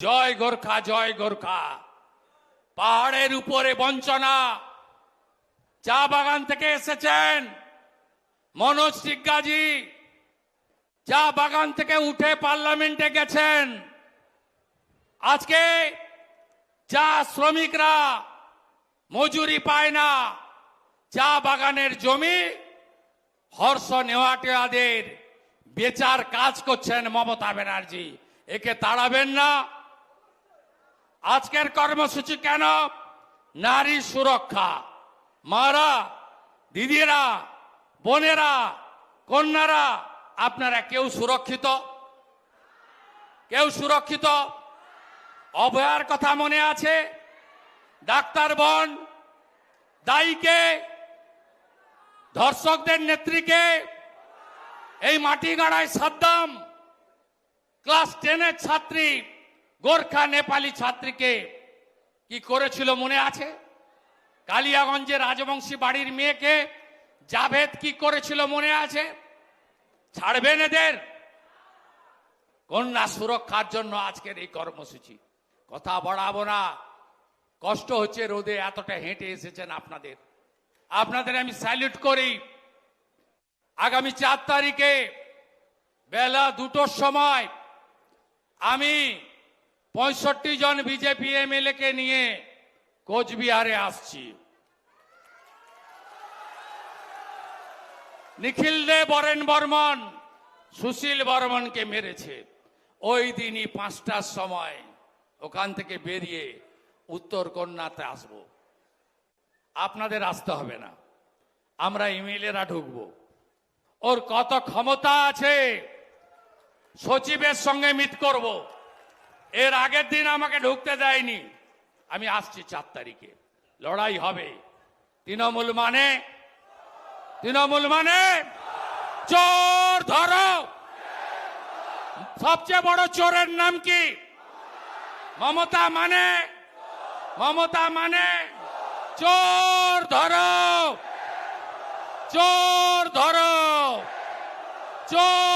জয় গোর্খা জয় গোর্খা। পাহাড়ের উপরে বঞ্চনা। চা বাগান থেকে এসেছেন মনোজ সিজ্ঞাজি চা বাগান থেকে উঠে পার্লামেন্টে গেছেন। আজকে চা শ্রমিকরা মজুরি পায় না। চা বাগানের জমি হর্ষ নেওয়াটিয়াদের বেচার কাজ করছেন মমতা ব্যানার্জি। একে তাড়াবেন না। আজকের কর্মসূচি কেন? নারী সুরক্ষা। মারা দিদিরা বোনেরা, কন্যারা, আপনারা কেউ সুরক্ষিত? কেউ সুরক্ষিত? অভয়ার কথা মনে আছে? ডাক্তার বোন, দায়ীকে, ধর্ষকদের নেত্রীকে, এই মাটিগাড়ায় সাদ্দাম, ক্লাস টেনের ছাত্রী গোর্খা নেপালি ছাত্রীকে কি করেছিল মনে আছে? কালিয়াগঞ্জে রাজবংশী বাড়ির মেয়েকে জাভেদ কি করেছিল মনে আছে? ছাড়বেন এদের? কন্যা সুরক্ষার জন্য আজকের এই কর্মসূচি। কথা বাড়াবো না। কষ্ট হচ্ছে রোদে, এতটা হেঁটে এসেছেন আপনাদের। আপনাদের আমি স্যালুট করি। আগামী চার তারিখে বেলা দুটোর সময় আমি পঁয়ষট্টি জন বিজেপি এমএলএ কে নিয়ে কোচবিহারে আসছি। নিখিল দে, বরেন বর্মন, সুশীল বর্মনকে মেরেছে। ওই দিনই পাঁচটার সময় ওখান থেকে বেরিয়ে উত্তর কন্যাতে আসব। আপনাদের আসতে হবে না। আমরা ইমেলেরা ঢুকবো। ওর কত ক্ষমতা আছে, সচিবের সঙ্গে মিট করব। এর আগের দিন আমাকে ঢুকতে দেয়নি। আমি আসছি চার তারিখে। লড়াই হবে। তৃণমূল মানে? তৃণমূল মানে? চোর ধরো। সবচেয়ে বড় চোরের নাম কি? মমতা মানে? মমতা মানে? চোর ধরো। চোর ধরো। চোর